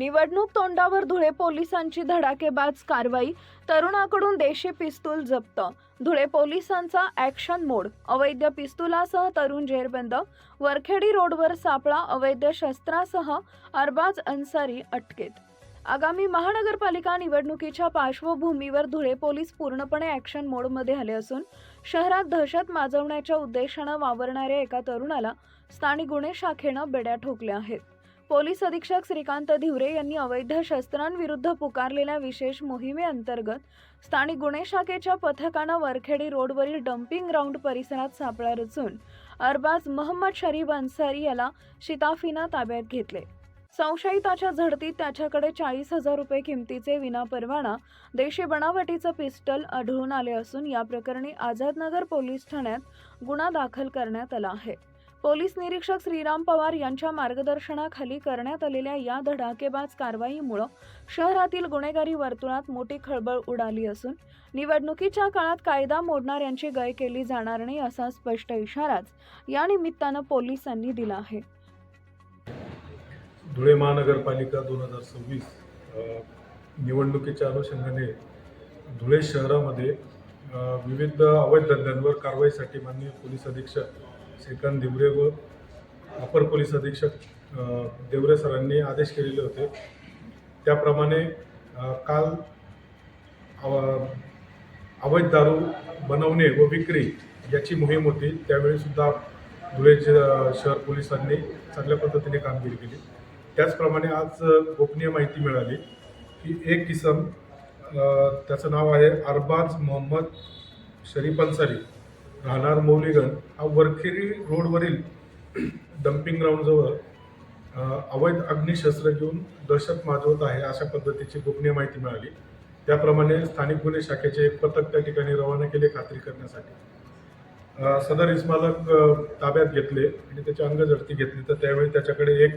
निवडणूक तोंडावर धुळे पोलिसांची धडाकेबाज कारवाई तरुणाकडून देशी पिस्तूल जप्त. धुळे पोलिसांचा ॲक्शन मोड अवैध पिस्तुलासह तरुण जेरबंद. वरखेडी रोडवर सापळा अवैध शस्त्रासह अरबाज अन्सारी अटकेत. आगामी महानगरपालिका निवडणुकीच्या पार्श्वभूमीवर धुळे पोलीस पूर्णपणे ॲक्शन मोडमध्ये आले असून शहरात दहशत माजवण्याच्या उद्देशानं वावरणाऱ्या एका तरुणाला स्थानिक गुन्हे शाखेनं बेड्या ठोकल्या आहेत. पोलीस अधीक्षक श्रीकांत धिवरे यांनी अवैध शस्त्रांविरुद्ध पुकारलेल्या विशेष मोहिमेअंतर्गत स्थानिक गुन्हे शाखेच्या पथकानं वरखेडी रोडवरील डम्पिंग ग्राउंड परिसरात सापळा रचून अरबाज महम्मद शरीफ अन्सारी याला शिताफीनं ताब्यात घेतले. संशयिताच्या झडतीत त्याच्याकडे चाळीस हजार रुपये किमतीचे विनापरवाना देशी बनावटीचं पिस्टल आढळून आले असून या प्रकरणी आझादनगर पोलीस ठाण्यात गुन्हा दाखल करण्यात आला आहे. पोलीस निरीक्षक श्रीराम पवार यांच्या मार्गदर्शनाखाली करण्यात आलेल्या या धडाकेबाज कारवाईमुळं शहरातील गुन्हेगारी वर्तुळात मोठी खळबळ उडाली असून निवडणुकीच्या काळात कायदा मोडणाऱ्यांची गय केली जाणार नाही असा स्पष्ट इशाराच या निमित्तानं पोलिसांनी दिला आहे. धुळे महानगरपालिका दोन हजार सव्वीस निवडणुकीच्या अनुषंगाने धुळे शहरामध्ये विविध अवैध धंद्यांवर कारवाईसाठी माननीय पोलीस अधीक्षक श्रीकांत दिवरे व अपर पोलीस अधीक्षक देवरे सरांनी आदेश केलेले होते. त्याप्रमाणे काल अव- अवैध दारू बनवणे व विक्री याची मोहीम होती. त्यावेळीसुद्धा धुळे शहर पोलिसांनी चांगल्या पद्धतीने कामगिरी केली. त्याचप्रमाणे आज गोपनीय माहिती मिळाली की एक किसम त्याचं नाव आहे अरबाज मोहम्मद शरीफ अन्सारी. राहणार मौलीगण हा वरखेरी रोडवरील डम्पिंग ग्राउंडजवळ अवैध अग्निशस्त्र घेऊन दहशत माजवत आहे अशा पद्धतीची गोपनीय माहिती मिळाली. त्याप्रमाणे स्थानिक गुन्हे शाखेचे एक पथक त्या ठिकाणी रवाना केले खात्री करण्यासाठी. सदर इस्मालक ताब्यात घेतले आणि त्याची अंगझडती घेतली. तर त्यावेळी त्याच्याकडे एक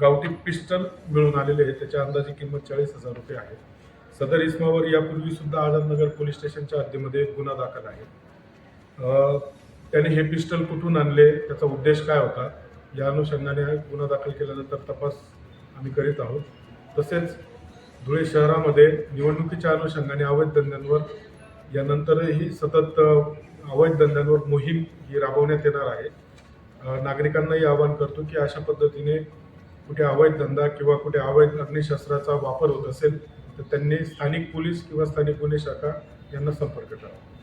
गावठी पिस्टल मिळून आलेले आहे त्याच्या अंदाजे किंमत चाळीस हजार रुपये आहे. सदर इस्मावर यापूर्वी सुद्धा आझादनगर पोलीस स्टेशनच्या हद्दीमध्ये एक गुन्हा दाखल आहे. त्याने हे पिस्टल कुठून आणले त्याचा उद्देश काय होता या अनुषंगाने गुन्हा दाखल केल्यानंतर तपास आम्ही करीत आहोत. तसेच धुळे शहरामध्ये निवडणुकीच्या अनुषंगाने अवैध धंद्यांवर यानंतरही सतत अवैध धंद्यांवर मोहीम ही राबवण्यात येणार आहे. नागरिकांनाही आवाहन करतो की अशा पद्धतीने कुठे अवैध धंदा किंवा कुठे अवैध अग्निशस्त्राचा वापर होत असेल तर त्यांनी स्थानिक पोलीस किंवा स्थानिक गुन्हे शाखा यांना संपर्क करावा